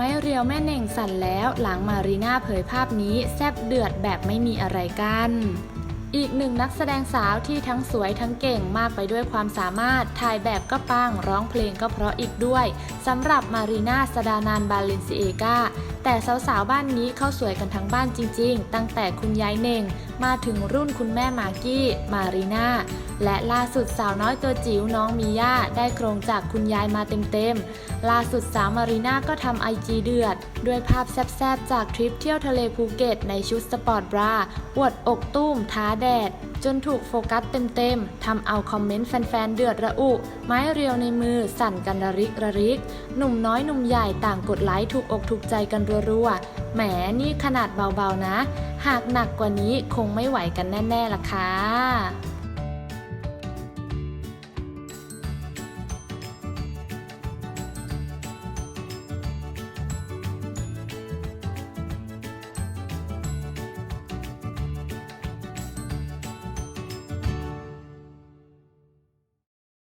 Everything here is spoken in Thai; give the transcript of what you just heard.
ไม้เรียวแม่เน่งสั่นแล้วหลังมารีน่าเผยภาพนี้แซบเดือดแบบไม่มีอะไรกัน อีกหนึ่งนักแสดงสาวที่ทั้งสวยทั้งเก่งมากไปด้วยความสามารถ ถ่ายแบบก็ปัง ร้องเพลงก็เพราะอีกด้วยสำหรับมารีนาสดานานบาเลนซิเอกา แต่สาวๆ บ้านนี้เขาสวยกันทั้งบ้านจริงๆ ตั้งแต่คุณยายเน่ง มาถึงรุ่นคุณแม่มากกี้ มารีนาและล่าสุดสาวน้อยตัวจิ๋วน้องมีย่าได้โครงจากคุณยายมาเต็มๆ ล่าสุดสาวมารีนาก็ทำไอจีเดือด ด้วยภาพแซบๆ จากทริปเที่ยวทะเลภูเก็ตในชุดสปอร์ตบราอวดอกตุ้มท้าแดดจนถูกโฟกัสเต็มๆทำเอาคอมเมนต์แฟนๆ เดือดระอุ ไม้เรียวในมือสั่นกันระริกระริก หนุ่มน้อยหนุ่มใหญ่ต่างกดไลค์ถูกอกถูกใจกันรัวๆ แหมนี่ขนาดเบาๆนะ หากหนักกว่านี้คงไม่ไหวกันแน่ๆล่ะค่ะ